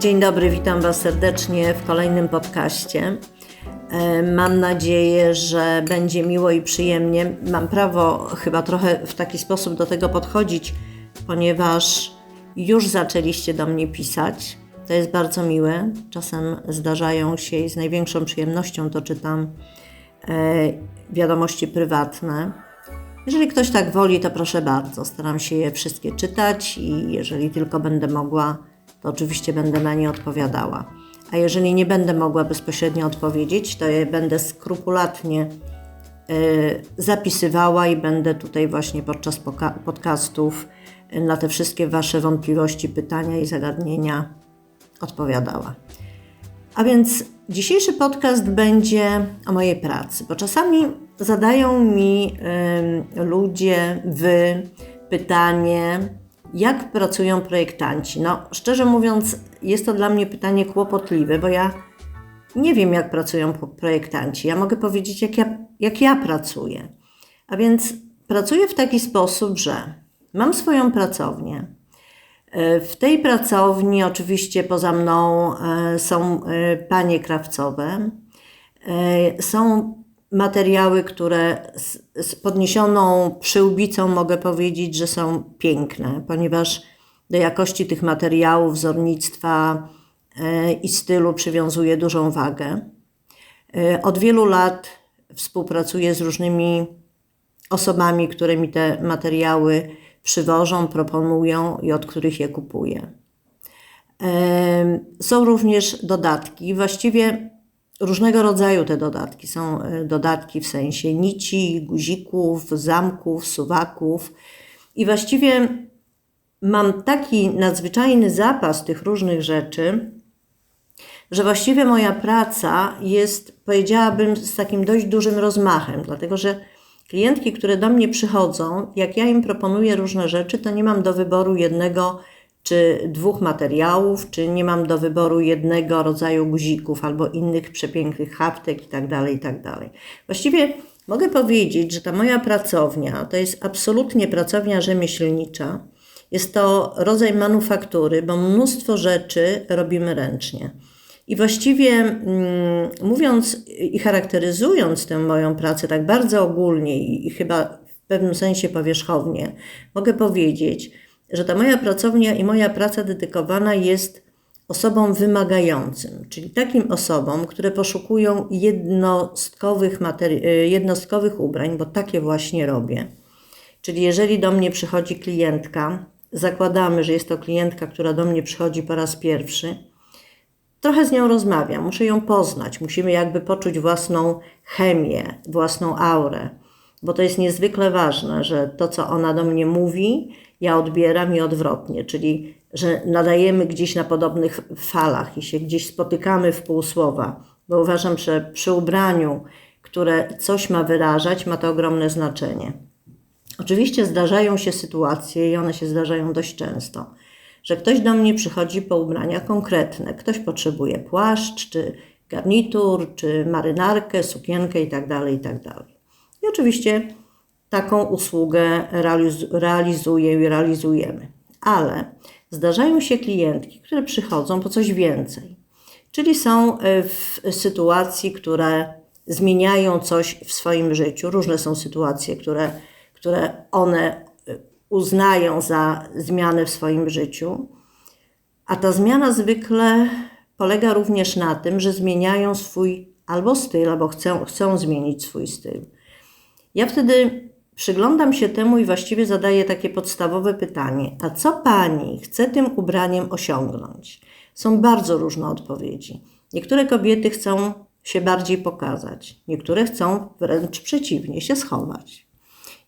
Dzień dobry, witam Was serdecznie w kolejnym podcaście. E, Mam nadzieję, że będzie miło i przyjemnie. Mam prawo chyba trochę w taki sposób do tego podchodzić, ponieważ już zaczęliście do mnie pisać. To jest bardzo miłe. Czasem zdarzają się i z największą przyjemnością to czytam e, wiadomości prywatne. Jeżeli ktoś tak woli, to proszę bardzo. Staram się je wszystkie czytać i jeżeli tylko będę mogła, to oczywiście będę na nie odpowiadała. A jeżeli nie będę mogła bezpośrednio odpowiedzieć, to je będę skrupulatnie y, zapisywała i będę tutaj właśnie podczas podcastów y, na te wszystkie Wasze wątpliwości, pytania i zagadnienia odpowiadała. A więc dzisiejszy podcast będzie o mojej pracy, bo czasami zadają mi ym, ludzie, wy pytanie, jak pracują projektanci. No, szczerze mówiąc, jest to dla mnie pytanie kłopotliwe, bo ja nie wiem, jak pracują projektanci. Ja mogę powiedzieć, jak ja, jak ja pracuję. A więc pracuję w taki sposób, że mam swoją pracownię. E, W tej pracowni, oczywiście poza mną, e, są e, panie krawcowe. Są materiały, które z, z podniesioną przyłbicą mogę powiedzieć, że są piękne, ponieważ do jakości tych materiałów, wzornictwa e, i stylu przywiązuję dużą wagę. E, Od wielu lat współpracuję z różnymi osobami, które mi te materiały przywożą, proponują i od których je kupuję. Em, Są również dodatki, właściwie różnego rodzaju te dodatki. Są e, dodatki w sensie nici, guzików, zamków, suwaków i właściwie mam taki nadzwyczajny zapas tych różnych rzeczy, że właściwie moja praca jest, powiedziałabym, z takim dość dużym rozmachem, dlatego że klientki, które do mnie przychodzą, jak ja im proponuję różne rzeczy, to nie mam do wyboru jednego czy dwóch materiałów, czy nie mam do wyboru jednego rodzaju guzików albo innych przepięknych haftek itd. itd. Właściwie mogę powiedzieć, że ta moja pracownia to jest absolutnie pracownia rzemieślnicza. Jest to rodzaj manufaktury, bo mnóstwo rzeczy robimy ręcznie. I właściwie mm, mówiąc i charakteryzując tę moją pracę tak bardzo ogólnie i chyba w pewnym sensie powierzchownie, mogę powiedzieć, że ta moja pracownia i moja praca dedykowana jest osobom wymagającym, czyli takim osobom, które poszukują jednostkowych, materi- y, jednostkowych ubrań, bo takie właśnie robię. Czyli jeżeli do mnie przychodzi klientka, zakładamy, że jest to klientka, która do mnie przychodzi po raz pierwszy, trochę z nią rozmawiam, muszę ją poznać, musimy jakby poczuć własną chemię, własną aurę, bo to jest niezwykle ważne, że to, co ona do mnie mówi, ja odbieram i odwrotnie, czyli że nadajemy gdzieś na podobnych falach i się gdzieś spotykamy w półsłowa, bo uważam, że przy ubraniu, które coś ma wyrażać, ma to ogromne znaczenie. Oczywiście zdarzają się sytuacje i one się zdarzają dość często, że ktoś do mnie przychodzi po ubrania konkretne. Ktoś potrzebuje płaszcz, czy garnitur, czy marynarkę, sukienkę itd. itd. I oczywiście taką usługę realiz- realizuję i realizujemy. Ale zdarzają się klientki, które przychodzą po coś więcej. Czyli są e, w sytuacji, które zmieniają coś w swoim życiu. Różne są sytuacje, które, które one e, uznają za zmianę w swoim życiu. A ta zmiana zwykle polega również na tym, że zmieniają swój albo styl, albo chcą, chcą zmienić swój styl. Ja wtedy przyglądam się temu i właściwie zadaję takie podstawowe pytanie: a co pani chce tym ubraniem osiągnąć? Są bardzo różne odpowiedzi. Niektóre kobiety chcą się bardziej pokazać, niektóre chcą wręcz przeciwnie się schować.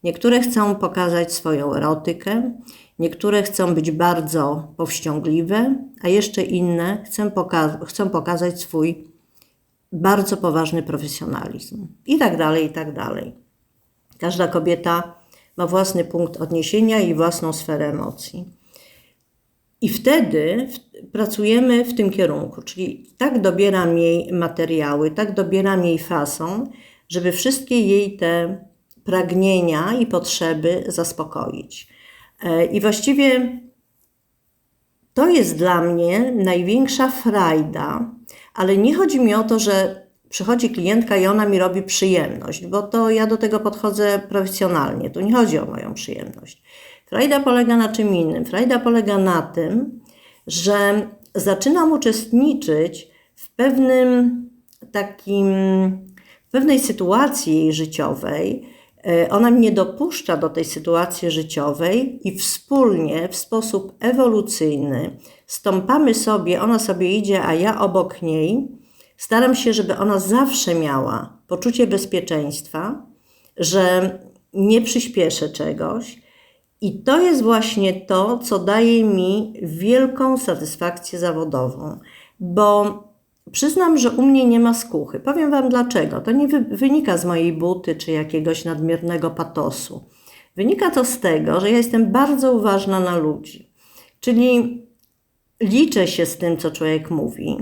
Niektóre chcą pokazać swoją erotykę, niektóre chcą być bardzo powściągliwe, a jeszcze inne chcą, poka- chcą pokazać swój bardzo poważny profesjonalizm. I tak dalej, i tak dalej. Każda kobieta ma własny punkt odniesienia i własną sferę emocji. I wtedy pracujemy w tym kierunku, czyli tak dobieram jej materiały, tak dobieram jej fason, żeby wszystkie jej te pragnienia i potrzeby zaspokoić. E, I właściwie to jest dla mnie największa frajda, ale nie chodzi mi o to, że przychodzi klientka i ona mi robi przyjemność, bo to ja do tego podchodzę profesjonalnie. Tu nie chodzi o moją przyjemność. Frajda polega na czym innym. Frajda polega na tym, że zaczynam uczestniczyć w pewnym takim, w pewnej sytuacji życiowej. E, ona mnie dopuszcza do tej sytuacji życiowej i wspólnie, w sposób ewolucyjny, stąpamy sobie, ona sobie idzie, a ja obok niej. Staram się, żeby ona zawsze miała poczucie bezpieczeństwa, że nie przyspieszę czegoś. I to jest właśnie to, co daje mi wielką satysfakcję zawodową, bo Przyznam, że u mnie nie ma skuchy. Powiem Wam dlaczego. To nie wy wynika z mojej buty czy jakiegoś nadmiernego patosu. Wynika to z tego, że ja jestem bardzo uważna na ludzi. Czyli liczę się z tym, co człowiek mówi.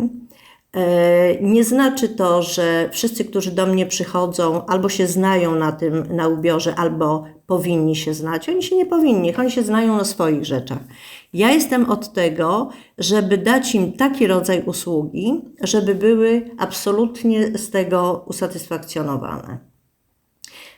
E, nie znaczy to, że wszyscy, którzy do mnie przychodzą, albo się znają na tym, na ubiorze, albo powinni się znać. Oni się nie powinni, oni się znają na swoich rzeczach. Ja jestem od tego, żeby dać im taki rodzaj usługi, żeby były absolutnie z tego usatysfakcjonowane.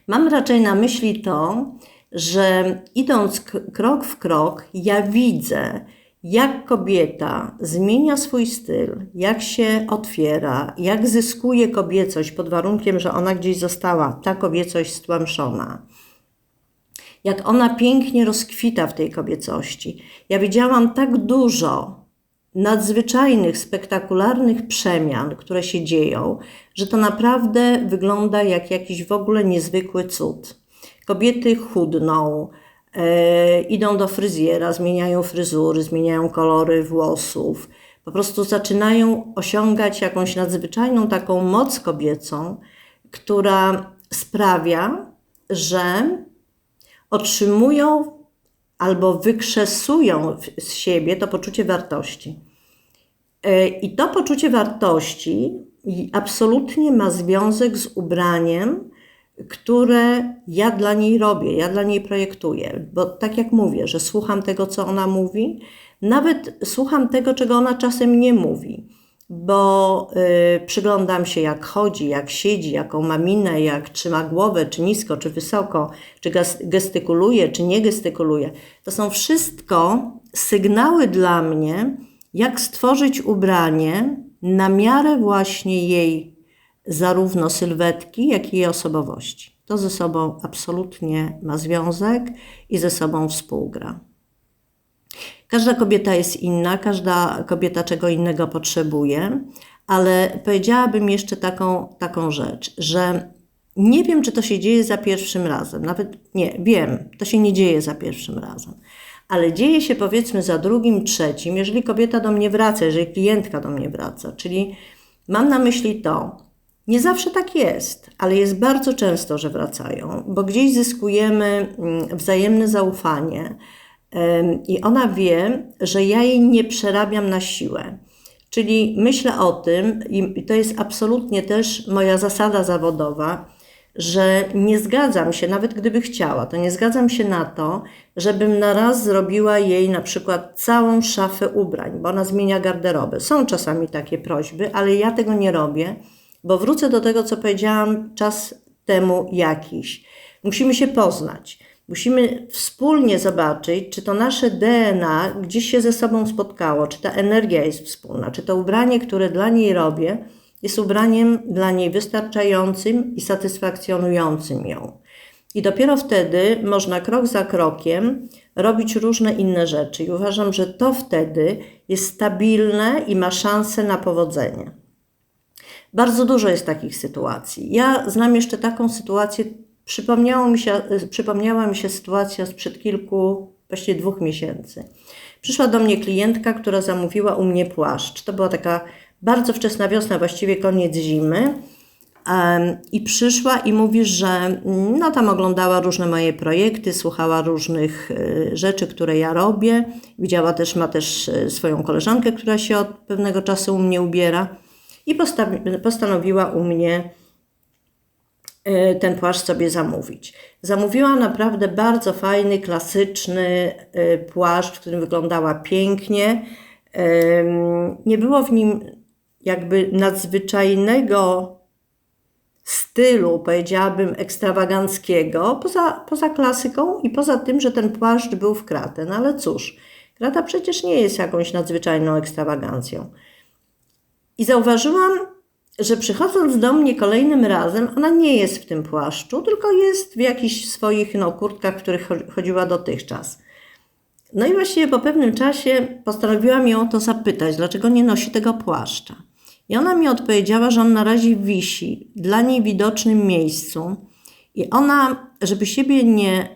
Mam raczej na myśli to, że idąc krok w krok, ja widzę, jak kobieta zmienia swój styl, jak się otwiera, jak zyskuje kobiecość pod warunkiem, że ona gdzieś została, ta kobiecość stłamszona. Jak ona pięknie rozkwita w tej kobiecości. Ja widziałam tak dużo nadzwyczajnych, spektakularnych przemian, które się dzieją, że to naprawdę wygląda jak jakiś w ogóle niezwykły cud. Kobiety chudną, idą do fryzjera, zmieniają fryzury, zmieniają kolory włosów, po prostu zaczynają osiągać jakąś nadzwyczajną taką moc kobiecą, która sprawia, że otrzymują albo wykrzesują z siebie to poczucie wartości. E, I to poczucie wartości absolutnie ma związek z ubraniem, które ja dla niej robię, ja dla niej projektuję. Bo tak jak mówię, że słucham tego, co ona mówi, nawet słucham tego, czego ona czasem nie mówi, bo y, przyglądam się, jak chodzi, jak siedzi, jaką ma minę, jak trzyma głowę, czy nisko, czy wysoko, czy gestykuluje, czy nie gestykuluje. To są wszystko sygnały dla mnie, jak stworzyć ubranie na miarę właśnie jej zarówno sylwetki, jak i jej osobowości. To ze sobą absolutnie ma związek i ze sobą współgra. Każda kobieta jest inna, każda kobieta czego innego potrzebuje, ale powiedziałabym jeszcze taką, taką rzecz, że nie wiem, czy to się dzieje za pierwszym razem. Nawet nie, wiem, to się nie dzieje za pierwszym razem. Ale dzieje się powiedzmy za drugim, trzecim, jeżeli kobieta do mnie wraca, jeżeli klientka do mnie wraca. Czyli mam na myśli to, nie zawsze tak jest, ale jest bardzo często, że wracają, bo gdzieś zyskujemy mm, wzajemne zaufanie i ona wie, że ja jej nie przerabiam na siłę. Czyli myślę o tym, i to jest absolutnie też moja zasada zawodowa, że nie zgadzam się, nawet gdyby chciała, to nie zgadzam się na to, żebym na raz zrobiła jej na przykład całą szafę ubrań, bo ona zmienia garderobę. Są czasami takie prośby, ale ja tego nie robię bo wrócę do tego, co powiedziałam czas temu jakiś. Musimy się poznać. Musimy wspólnie zobaczyć, czy to nasze DNA gdzieś się ze sobą spotkało, czy ta energia jest wspólna, czy to ubranie, które dla niej robię, jest ubraniem dla niej wystarczającym i satysfakcjonującym ją. I dopiero wtedy można krok za krokiem robić różne inne rzeczy. I uważam, że to wtedy jest stabilne i ma szansę na powodzenie. Bardzo dużo jest takich sytuacji. Ja znam jeszcze taką sytuację, przypomniało mi się, przypomniała mi się sytuacja sprzed kilku, właściwie dwóch miesięcy. Przyszła do mnie klientka, która zamówiła u mnie płaszcz. To była taka bardzo wczesna wiosna, właściwie koniec zimy. I przyszła i mówi, że no tam oglądała różne moje projekty, słuchała różnych y, rzeczy, które ja robię. Widziała też, ma też y, swoją koleżankę, która się od pewnego czasu u mnie ubiera i postanowiła u mnie e, ten płaszcz sobie zamówić. Zamówiłam naprawdę bardzo fajny, klasyczny e, płaszcz, w którym wyglądała pięknie. Nie było w nim jakby nadzwyczajnego stylu, powiedziałabym, ekstrawaganckiego, poza, poza klasyką i poza tym, że ten płaszcz był w kratę. No ale cóż, krata przecież nie jest jakąś nadzwyczajną ekstrawagancją. I zauważyłam, że przychodząc do mnie kolejnym razem, ona nie jest w tym płaszczu, tylko jest w jakichś swoich no, kurtkach, w których cho- chodziła dotychczas. No i właściwie po pewnym czasie postanowiłam ją o to zapytać, dlaczego nie nosi tego płaszcza. I ona mi odpowiedziała, że on na razie wisi dla niej widocznym miejscu i ona, żeby siebie nie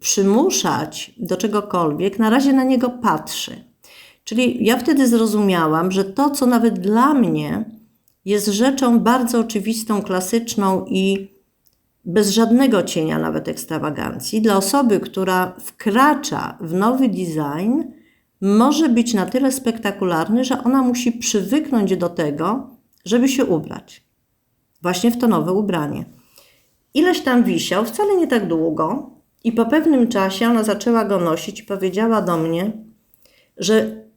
przymuszać do czegokolwiek, na razie na niego patrzy. Czyli ja wtedy zrozumiałam, że to, co nawet dla mnie jest rzeczą bardzo oczywistą, klasyczną i bez żadnego cienia nawet ekstrawagancji, dla osoby, która wkracza w nowy design, może być na tyle spektakularny, że ona musi przywyknąć do tego, żeby się ubrać. Właśnie w to nowe ubranie. Ileś tam wisiał, wcale nie tak długo, i po pewnym czasie ona zaczęła go nosić i powiedziała do mnie, że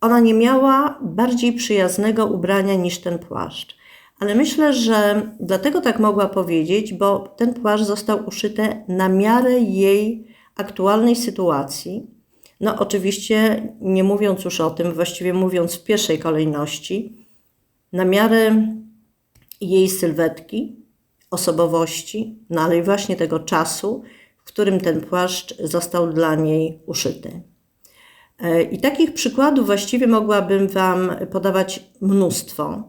ona nie miała bardziej przyjaznego ubrania niż ten płaszcz. Ale myślę, że dlatego tak mogła powiedzieć, bo ten płaszcz został uszyty na miarę jej aktualnej sytuacji. No, oczywiście, nie mówiąc już o tym, właściwie mówiąc w pierwszej kolejności, na miarę jej sylwetki, osobowości, no ale i właśnie tego czasu, w którym ten płaszcz został dla niej uszyty. E, I takich przykładów właściwie mogłabym Wam podawać mnóstwo.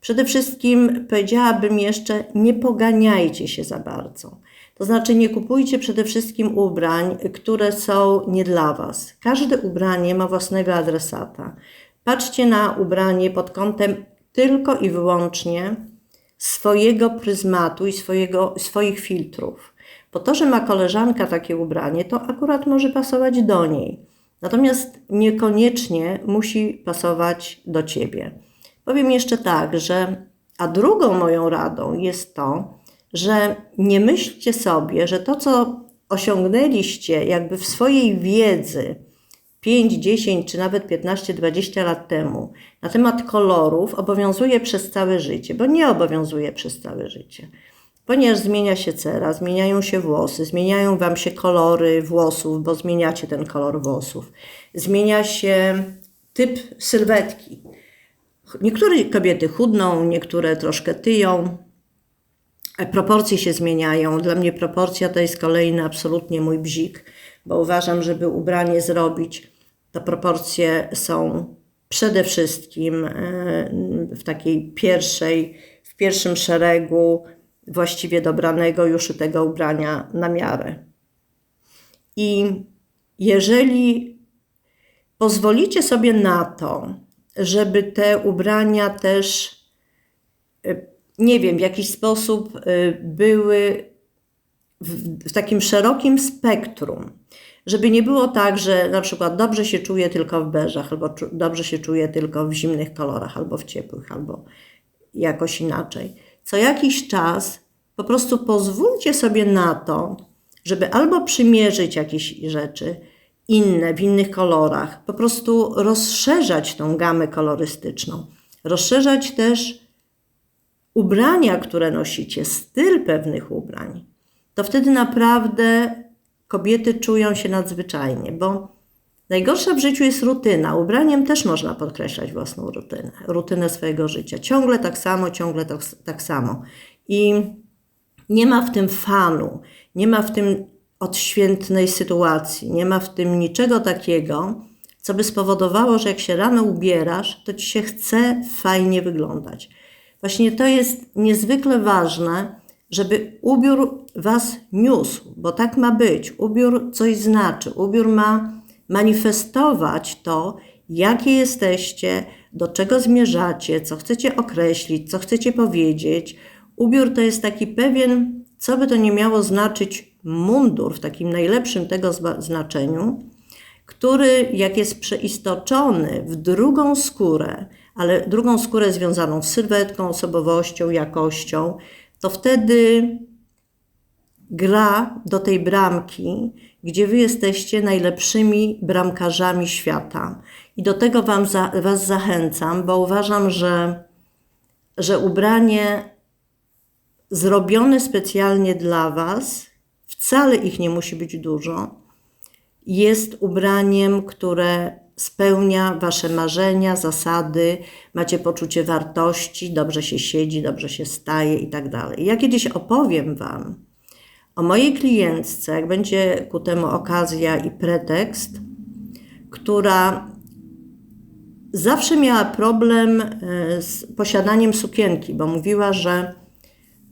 Przede wszystkim powiedziałabym jeszcze, nie poganiajcie się za bardzo. To znaczy, nie kupujcie przede wszystkim ubrań, które są nie dla Was. Każde ubranie ma własnego adresata. Patrzcie na ubranie pod kątem tylko i wyłącznie swojego pryzmatu i swojego, swoich filtrów. Bo to, że ma koleżanka takie ubranie, to akurat może pasować do niej. Natomiast niekoniecznie musi pasować do ciebie. Powiem jeszcze tak, że a drugą moją radą jest to, że nie myślcie sobie, że to, co osiągnęliście jakby w swojej wiedzy 5, 10 czy nawet 15, 20 lat temu na temat kolorów obowiązuje przez całe życie, bo nie obowiązuje przez całe życie. Ponieważ zmienia się cera, zmieniają się włosy, zmieniają Wam się kolory włosów, bo zmieniacie ten kolor włosów. Zmienia się typ sylwetki. Niektóre kobiety chudną, niektóre troszkę tyją. Proporcje się zmieniają. Dla mnie proporcja to jest kolejny absolutnie mój bzik, bo uważam, żeby ubranie zrobić, to proporcje są przede wszystkim e, w takiej pierwszej, w pierwszym szeregu właściwie dobranego już tego ubrania na miarę. I jeżeli pozwolicie sobie na to, żeby te ubrania też, y, nie wiem, w jakiś sposób y, były w, takim szerokim spektrum, żeby nie było tak, że na przykład dobrze się czuję tylko w beżach, albo dobrze się czuję tylko w zimnych kolorach, albo w ciepłych, albo jakoś inaczej. Co jakiś czas po prostu pozwólcie sobie na to, żeby albo przymierzyć jakieś rzeczy inne, w innych kolorach, po prostu rozszerzać tą gamę kolorystyczną, rozszerzać też ubrania, które nosicie, styl pewnych ubrań. To wtedy naprawdę kobiety czują się nadzwyczajnie, bo najgorsza w życiu jest rutyna. Ubraniem też można podkreślać własną rutynę, rutynę swojego życia. Ciągle tak samo, ciągle tak, tak samo. I nie ma w tym fanu, nie ma w tym odświętnej sytuacji, nie ma w tym niczego takiego, co by spowodowało, że jak się rano ubierasz, to ci się chce fajnie wyglądać. Właśnie to jest niezwykle ważne, żeby ubiór was niósł, bo tak ma być. Ubiór coś znaczy, ubiór ma manifestować to, jakie jesteście, do czego zmierzacie, co chcecie określić, co chcecie powiedzieć. Ubiór to jest taki pewien, co by to nie miało znaczyć, mundur w takim najlepszym tego znaczeniu, który jak jest przeistoczony w drugą skórę, ale drugą skórę związaną z sylwetką, osobowością, jakością, to wtedy gra do tej bramki, gdzie wy jesteście najlepszymi bramkarzami świata. I do tego wam za, was zachęcam, bo uważam, że, że ubranie zrobione specjalnie dla was, wcale ich nie musi być dużo, jest ubraniem, które spełnia wasze marzenia, zasady, macie poczucie wartości, dobrze się siedzi, dobrze się staje i tak dalej. Ja kiedyś opowiem wam o mojej klientce, jak będzie ku temu okazja i pretekst, która zawsze miała problem e, z posiadaniem sukienki, bo mówiła, że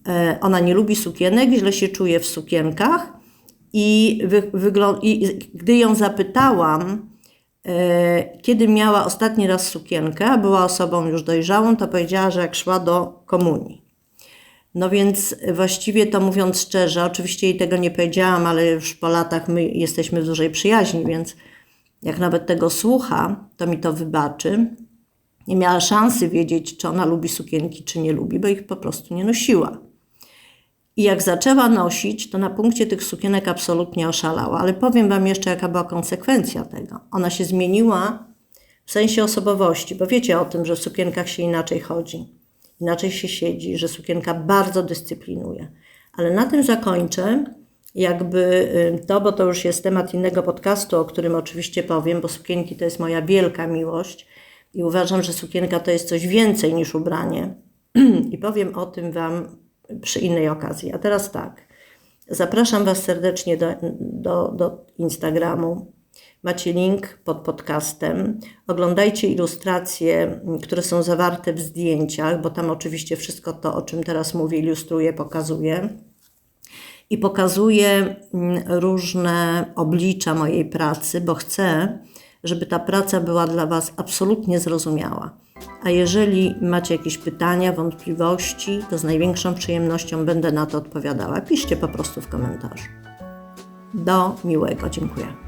e, ona nie lubi sukienek, źle się czuje w sukienkach i, wy, i gdy ją zapytałam, e, kiedy miała ostatni raz sukienkę, była osobą już dojrzałą, to powiedziała, że jak szła do komunii. No więc właściwie to mówiąc szczerze, oczywiście jej tego nie powiedziałam, ale już po latach my jesteśmy w dużej przyjaźni, więc jak nawet tego słucha, to mi to wybaczy. Nie miała szansy wiedzieć, czy ona lubi sukienki, czy nie lubi, bo ich po prostu nie nosiła. I jak zaczęła nosić, to na punkcie tych sukienek absolutnie oszalała. Ale powiem Wam jeszcze, jaka była konsekwencja tego. Ona się zmieniła w sensie osobowości, bo wiecie o tym, że w sukienkach się inaczej chodzi, inaczej się siedzi, że sukienka bardzo dyscyplinuje. Ale na tym zakończę jakby y, to, bo to już jest temat innego podcastu, o którym oczywiście powiem, bo sukienki to jest moja wielka miłość i uważam, że sukienka to jest coś więcej niż ubranie. I powiem o tym Wam przy innej okazji. A teraz tak. Zapraszam Was serdecznie do, do, do Instagramu. Macie link pod podcastem. Oglądajcie ilustracje, które są zawarte w zdjęciach, bo tam oczywiście wszystko to, o czym teraz mówię, ilustruję, pokazuję i pokazuję mm, różne oblicza mojej pracy, bo chcę, żeby ta praca była dla Was absolutnie zrozumiała. A jeżeli macie jakieś pytania, wątpliwości, to z największą przyjemnością będę na to odpowiadała. Piszcie po prostu w komentarzu. Do miłego, dziękuję.